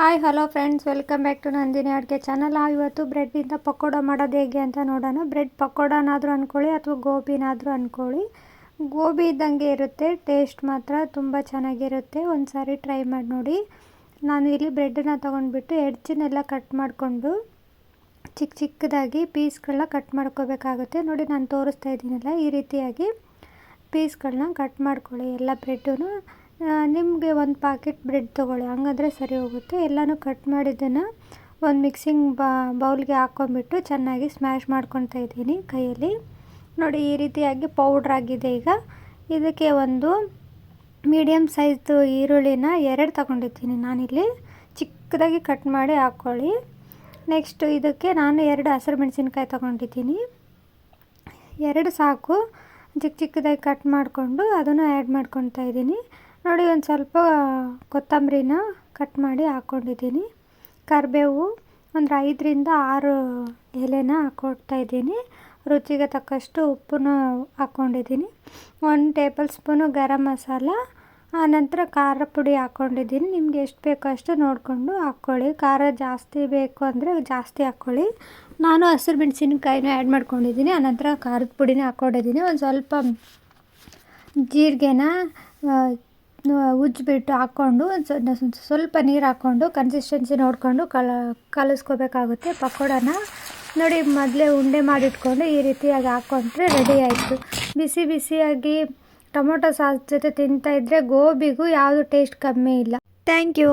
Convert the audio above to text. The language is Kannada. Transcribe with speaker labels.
Speaker 1: Hi, hello friends, welcome back to Nandini ಅಡುಗೆ ಚಾನಲ್. ಇವತ್ತು ಬ್ರೆಡ್ಡಿಂದ ಪಕೋಡ ಮಾಡೋದು ಹೇಗೆ ಅಂತ ನೋಡೋಣ. ಬ್ರೆಡ್ ಪಕೋಡನಾದರೂ ಅಂದ್ಕೊಳ್ಳಿ ಅಥವಾ ಗೋಬಿನಾದರೂ ಅಂದ್ಕೊಳ್ಳಿ ಗೋಬಿ ಇದ್ದಂಗೆ ಇರುತ್ತೆ, ಟೇಸ್ಟ್ ಮಾತ್ರ ತುಂಬ ಚೆನ್ನಾಗಿರುತ್ತೆ. ಒಂದು ಸಾರಿ ಟ್ರೈ ಮಾಡಿ ನೋಡಿ. ನಾನು ಇಲ್ಲಿ ಬ್ರೆಡ್ಡನ್ನ ತೊಗೊಂಡ್ಬಿಟ್ಟು ಎಡ್ಜನ್ನೆಲ್ಲ ಕಟ್ ಮಾಡಿಕೊಂಡು ಚಿಕ್ಕ ಚಿಕ್ಕದಾಗಿ ಪೀಸ್ಗಳನ್ನ ಕಟ್ ಮಾಡ್ಕೋಬೇಕಾಗುತ್ತೆ. ನೋಡಿ, ನಾನು ತೋರಿಸ್ತಾ ಇದ್ದೀನಲ್ಲ, ಈ ರೀತಿಯಾಗಿ ಪೀಸ್ಗಳನ್ನ ಕಟ್ ಮಾಡ್ಕೊಳ್ಳಿ ಎಲ್ಲ ಬ್ರೆಡ್ಡು ನಿಮಗೆ ಒಂದು ಪಾಕೆಟ್ ಬ್ರೆಡ್ ತೊಗೊಳ್ಳಿ. ಹಂಗಂದ್ರೆ ಸರಿ ಹೋಗುತ್ತೆ. ಎಲ್ಲನೂ ಕಟ್ ಮಾಡಿದ್ದನ್ನು ಒಂದು ಮಿಕ್ಸಿಂಗ್ ಬೌಲ್ಗೆ ಹಾಕ್ಕೊಂಬಿಟ್ಟು ಚೆನ್ನಾಗಿ ಸ್ಮ್ಯಾಶ್ ಮಾಡ್ಕೊತಾ ಇದ್ದೀನಿ ಕೈಯಲ್ಲಿ. ನೋಡಿ, ಈ ರೀತಿಯಾಗಿ ಪೌಡ್ರ್ ಆಗಿದೆ ಈಗ. ಇದಕ್ಕೆ ಒಂದು ಮೀಡಿಯಮ್ ಸೈಜ್ದು ಈರುಳ್ಳಿನ ಎರಡು ತಗೊಂಡಿದ್ದೀನಿ ನಾನಿಲ್ಲಿ. ಚಿಕ್ಕದಾಗಿ ಕಟ್ ಮಾಡಿ ಹಾಕ್ಕೊಳ್ಳಿ ನೆಕ್ಸ್ಟು ಇದಕ್ಕೆ ನಾನು ಎರಡು ಹಸಿರು ಮೆಣಸಿನ್ಕಾಯಿ ತೊಗೊಂಡಿದ್ದೀನಿ. ಎರಡು ಸಾಕು. ಚಿಕ್ಕ ಚಿಕ್ಕದಾಗಿ ಕಟ್ ಮಾಡಿಕೊಂಡು ಅದನ್ನು ಆ್ಯಡ್ ಮಾಡ್ಕೊತಾ ಇದ್ದೀನಿ. ನೋಡಿ ಒಂದು ಸ್ವಲ್ಪ ಕೊತ್ತಂಬರಿನ ಕಟ್ ಮಾಡಿ ಹಾಕ್ಕೊಂಡಿದ್ದೀನಿ. ಕರಿಬೇವು ಒಂದು ಐದರಿಂದ ಆರು ಎಲೆನ ಹಾಕ್ಕೊಡ್ತಾ ಇದ್ದೀನಿ. ರುಚಿಗೆ ತಕ್ಕಷ್ಟು ಉಪ್ಪನ್ನು ಹಾಕ್ಕೊಂಡಿದ್ದೀನಿ. ಒಂದು ಟೇಬಲ್ ಸ್ಪೂನು ಗರಂ ಮಸಾಲ ಆನಂತರ ಖಾರ ಪುಡಿ ಹಾಕ್ಕೊಂಡಿದ್ದೀನಿ. ನಿಮ್ಗೆ ಎಷ್ಟು ಬೇಕೋ ಅಷ್ಟು ನೋಡಿಕೊಂಡು ಹಾಕ್ಕೊಳ್ಳಿ. ಖಾರ ಜಾಸ್ತಿ ಬೇಕು ಅಂದರೆ ಜಾಸ್ತಿ ಹಾಕ್ಕೊಳ್ಳಿ. ನಾನು ಹಸಿರು ಮೆಣಸಿನಕಾಯಿನ ಆ್ಯಡ್ ಮಾಡ್ಕೊಂಡಿದ್ದೀನಿ. ಆನಂತರ ಖಾರದ ಪುಡಿನ ಹಾಕ್ಕೊಂಡಿದ್ದೀನಿ. ಒಂದು ಸ್ವಲ್ಪ ಜೀರಿಗೆನ ಉಜ್ಜಿಬಿಟ್ಟು ಹಾಕ್ಕೊಂಡು ಸ್ವಲ್ಪ ನೀರು ಹಾಕ್ಕೊಂಡು ಕನ್ಸಿಸ್ಟೆನ್ಸಿ ನೋಡಿಕೊಂಡು ಕಲ, ಕಲಿಸ್ಕೋಬೇಕಾಗುತ್ತೆ ಪಕೋಡನ. ನೋಡಿ, ಮೊದಲೇ ಉಂಡೆ ಮಾಡಿಟ್ಕೊಂಡು ಈ ರೀತಿಯಾಗಿ ಹಾಕ್ಕೊಂಡ್ರೆ ರೆಡಿ ಆಯಿತು. ಬಿಸಿ ಬಿಸಿಯಾಗಿ ಟೊಮೊಟೊ ಸಾಸ್ ಜೊತೆ ತಿಂತಾಯಿದ್ರೆ ಗೋಬಿಗೂ ಯಾವುದು ಟೇಸ್ಟ್ ಕಮ್ಮಿ ಇಲ್ಲ. Thank you